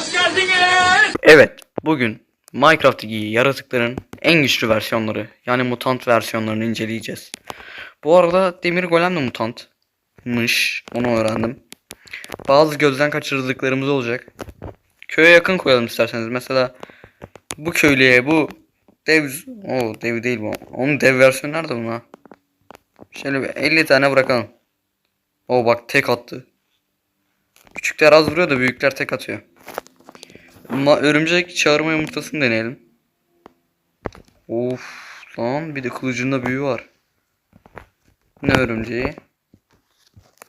Hoş geldiniz. Evet, bugün Minecraft'taki yaratıkların en güçlü versiyonları yani mutant versiyonlarını inceleyeceğiz. Bu arada Demir Golem de mutantmış, onu öğrendim. Bazı gözden kaçırdıklarımız olacak. Köye yakın koyalım isterseniz. Mesela bu köylüye bu dev, o dev değil bu. Onun dev versiyonu nerede buna? Şöyle bir 50 tane bırakalım. O bak tek attı. Küçükler az vuruyor da büyükler tek atıyor. Ma örümcek çağırma yumurtasını deneyelim. Of lan bir de kılıcında büyü var. Ne örümceği?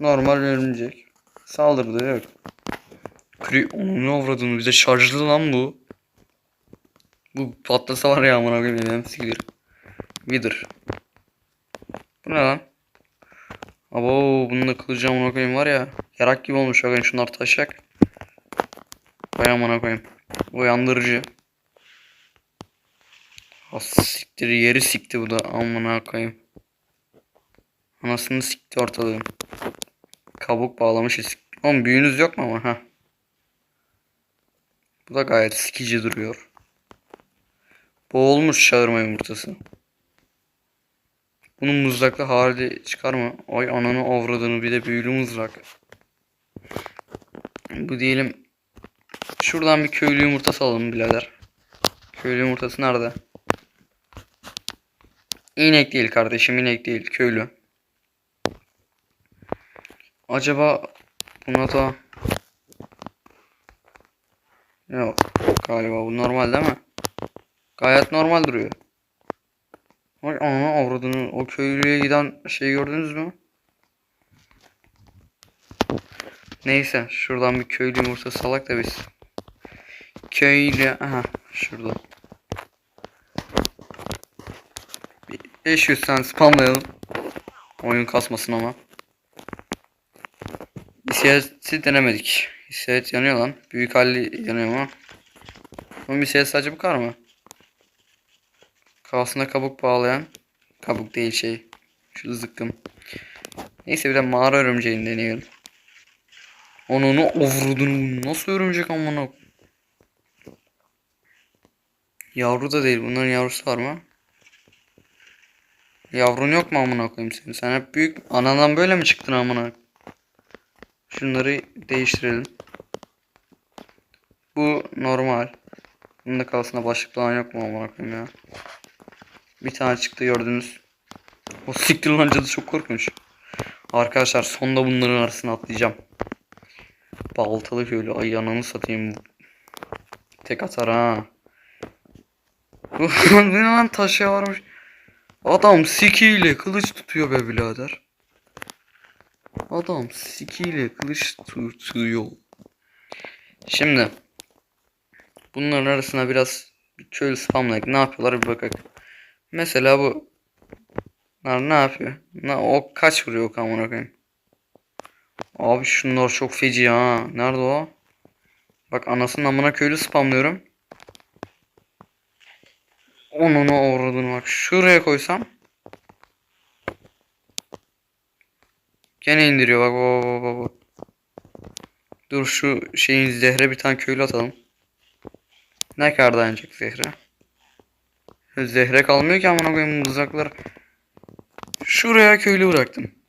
Normal örümcek. Saldırdı yok. Kri onu ne avradını bize şarjlı lan bu. Bu patlasa var ya amına koyayım benim sikilir. Wither. Bu ne lan? Abo bunun da kılıcı amına koyayım var ya. Yarak gibi olmuş bakın şunlar taşak. Vay amına koyayım. Uyandırıcı. Ha siktir yeri sikti bu da amına koyayım. Anasını sikti ortalığın. Kabuk bağlamışız. Oğlum büyünüz yok mu ama ha? Bu da gayet sikici duruyor. Boğulmuş çağırma yumurtası. Bunun mızraklı hali çıkar mı? Ay ananı avradını bir de büyülü mızrak. Bu diyelim Şuradan bir köylü yumurtası alalım birader. Köylü yumurtası nerede? İnek değil kardeşim inek değil köylü. Acaba buna da Yok galiba bu normal değil mi? Gayet normal duruyor. Ay ana avradını o köylüye giden şey gördünüz mü? Neyse şuradan bir köylü yumurtası salak da biz. Köylü aha şurada. Bir 500 tane spamlayalım. Oyun kasmasın ama. İskeleti denemedik. İskelet yanıyor lan. Büyük halli yanıyor ama. Bunun bir sadece bu kadar mı? Kafasına kabuk bağlayan. Kabuk değil şey. Şu zıkkım. Neyse bir de mağara örümceğini deneyelim. Onu ovurdun. Nasıl örümcek amına? Yavru da değil. Bunların yavrusu var mı? Yavrun yok mu amına koyayım senin? Sen hep büyük anadan böyle mi çıktın amına? Şunları değiştirelim. Bu normal. Bunun da kafasında başlık falan yok mu amına koyayım ya? Bir tane çıktı gördünüz. O siktir lan cadı çok korkunç. Arkadaşlar sonda bunların arasına atlayacağım. Baltalı köylü ay ananı satayım. Tek atar ha. Ne lan taşya varmış. Adam sikiyle kılıç tutuyor be birader. Adam sikiyle kılıç tutuyor. Şimdi bunların arasına biraz bir köylü spamlayıp ne yapıyorlar bir bakalım. Mesela bu ne yapıyor? Ne, o kaç vuruyor kamera koyayım? Abi şunlar çok feci ha. Nerede o? Bak anasının amına köylü spamlıyorum. Onunu avradını bak. Şuraya koysam. Gene indiriyor bak bak bak bak. Dur şu şeyin zehre bir tane köylü atalım. Ne kadar dayanacak zehre? Zehre kalmıyor ki amına koyayım mızraklar. Şuraya köylü bıraktım.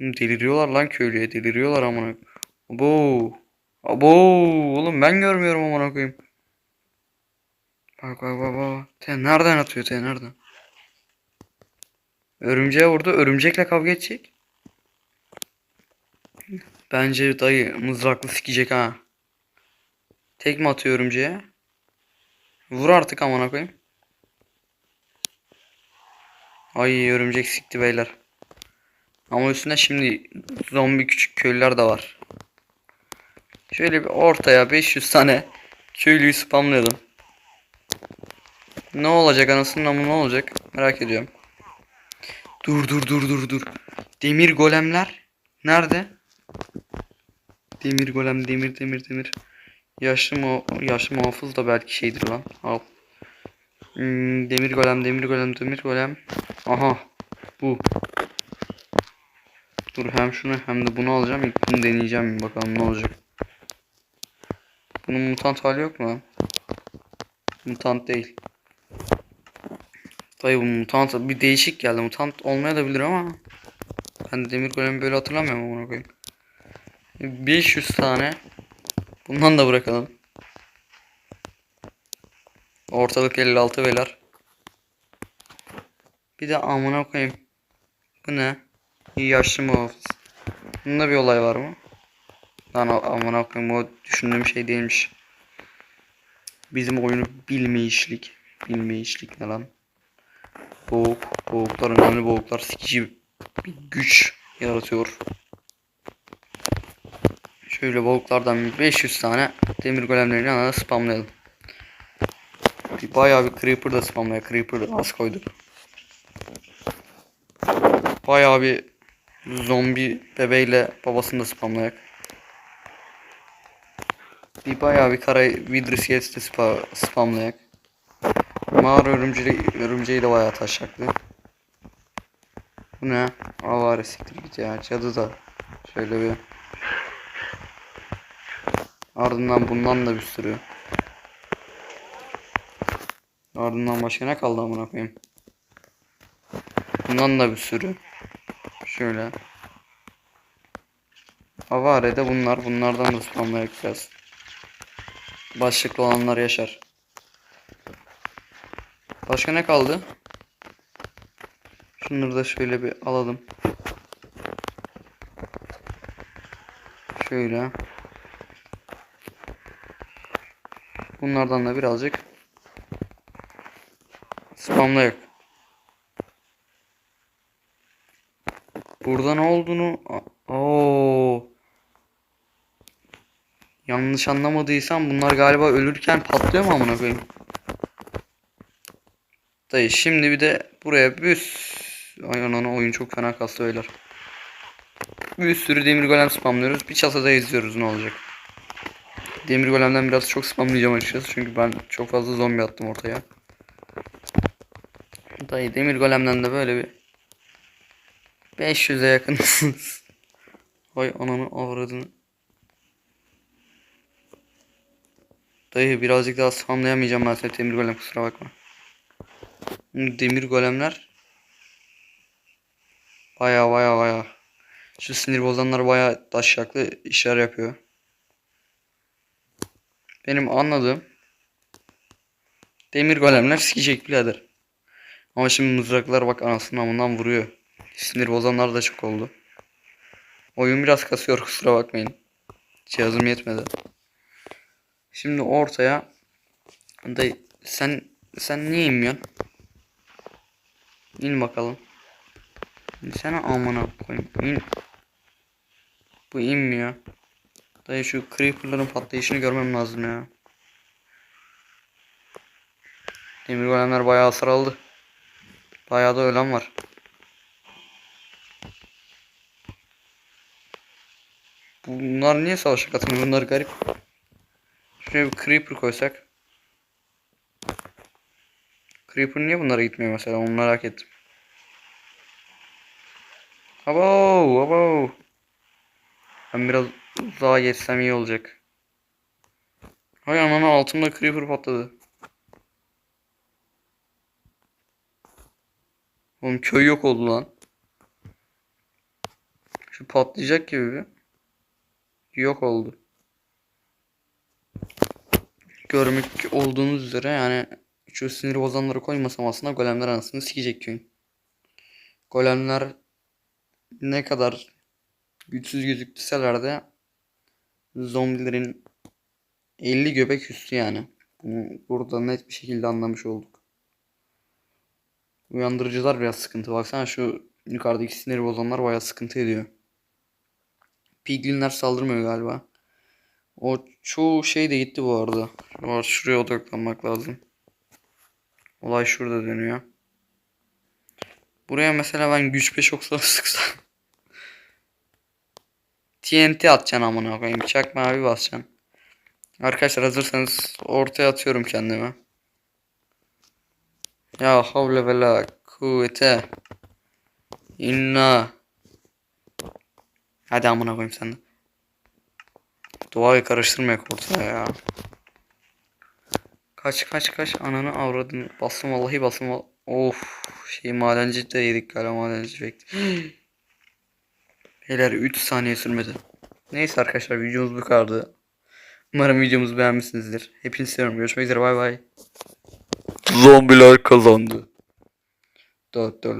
Deliriyorlar lan köylüye deliriyorlar amına. Abo. Abo oğlum ben görmüyorum amına koyayım. Bak bak bak bak. Te nereden atıyor te nereden? Örümceğe vurdu. Örümcekle kavga edecek. Bence dayı mızraklı sikecek ha. Tek mi atıyor örümceğe? Vur artık amına koyayım. Ay örümcek sikti beyler. Ama üstünde şimdi zombi küçük köylüler de var. Şöyle bir ortaya 500 tane köylüyü spamlayalım. Ne olacak anasının amı ne olacak merak ediyorum. Dur dur dur dur dur. Demir golemler nerede? Demir golem demir demir demir. Yaşlı mu yaşlı muhafız da belki şeydir lan. Al. Hmm, demir golem demir golem demir golem. Aha bu. Dur hem şunu hem de bunu alacağım. İlk bunu deneyeceğim. Bakalım ne olacak. Bunun mutant hali yok mu? Mutant değil. Dayı bu mutant bir değişik geldi. Mutant olmaya da bilir ama ben de demir golemi böyle hatırlamıyorum ona koyayım. 500 tane. Bundan da bırakalım. Ortalık 56 beyler. Bir de amına koyayım. Bu ne? Yaşlı muhafız. Bunda bir olay var mı? Lan amına koyayım o düşündüğüm şey değilmiş. Bizim oyunu bilmeyişlik. Bilmeyişlik ne lan? Boğuk. Boğuklar önemli boğuklar sikici bir güç yaratıyor. Şöyle boğuklardan 500 tane demir golemlerini yanına spamlayalım. Bir bayağı bir creeper da spamlaya. Creeper da az koyduk. Bayağı bir zombi bebeğiyle babasını da spamlayak. Bir bayağı bir kara Vidris de spa, spamlayak. Mağara örümceği, örümceği de bayağı taşaklı. Bu ne? Avare siktir git ya. Cadı da. Şöyle bir. Ardından bundan da bir sürü. Ardından başka ne kaldı amına koyayım? Bundan da bir sürü. Şöyle. Avare'de bunlar. Bunlardan da spamlayak biraz. Başlıklı olanlar yaşar. Başka ne kaldı? Şunları da şöyle bir alalım. Şöyle. Bunlardan da birazcık spamlayak. Burada ne olduğunu Oo. Yanlış anlamadıysam bunlar galiba ölürken patlıyor mu amına koyayım? Dayı şimdi bir de buraya bir Ay anana oyun çok fena kastı beyler. Bir sürü demir golem spamlıyoruz. Bir çatıda izliyoruz ne olacak. Demir golemden biraz çok spamlayacağım açıkçası. Çünkü ben çok fazla zombi attım ortaya. Dayı demir golemden de böyle bir 500'e yakınsınız. Vay ananı avradını. Dayı birazcık daha spamlayamayacağım ben seni demir golem kusura bakma. Demir golemler baya baya baya şu sinir bozanlar baya taşaklı işler yapıyor. Benim anladığım demir golemler sikecek birader. Ama şimdi mızraklar bak anasının amından vuruyor. Sinir bozanlar da çok oldu. Oyun biraz kasıyor kusura bakmayın. Cihazım yetmedi. Şimdi ortaya Dayı sen sen niye inmiyorsun? İn bakalım. Sen amına koyayım. İn. Bu inmiyor. Dayı şu creeperların patlayışını görmem lazım ya. Demir golemler bayağı hasar aldı. Bayağı da ölen var. Bunlar niye savaşa katılmıyor? Bunlar garip. Şuraya bir creeper koysak. Creeper niye bunlara gitmiyor mesela? Onu merak ettim. Abo, abo. Ben biraz daha geçsem iyi olacak. Hay anana altımda creeper patladı. Oğlum köy yok oldu lan. Şu patlayacak gibi bir. Yok oldu. Görmüş olduğunuz üzere yani şu sinir bozanları koymasam aslında golemler anasını sikecek köyün. Golemler ne kadar güçsüz gözüktüseler de zombilerin 50 göbek üstü yani. Bunu burada net bir şekilde anlamış olduk. Uyandırıcılar biraz sıkıntı. Baksana şu yukarıdaki sinir bozanlar bayağı sıkıntı ediyor. Piglinler saldırmıyor galiba. O çoğu şey de gitti bu arada. Var şuraya odaklanmak lazım. Olay şurada dönüyor. Buraya mesela ben güç 5 oksa sıksam. TNT atacaksın amına koyayım. Çakma abi basacaksın. Arkadaşlar hazırsanız ortaya atıyorum kendimi. Ya havle ve la kuvvete inna Hadi amına koyayım sen de. Doğayı karıştırmayak ortaya ya. Kaç kaç kaç ananı avradını bastım vallahi bastım val- Of şey madenci de yedik galiba madenci bekle. Beyler 3 saniye sürmedi. Neyse arkadaşlar videomuz bu kadardı. Umarım videomuzu beğenmişsinizdir. Hepinizi seviyorum. Görüşmek üzere bay bay. Zombiler kazandı. Da da.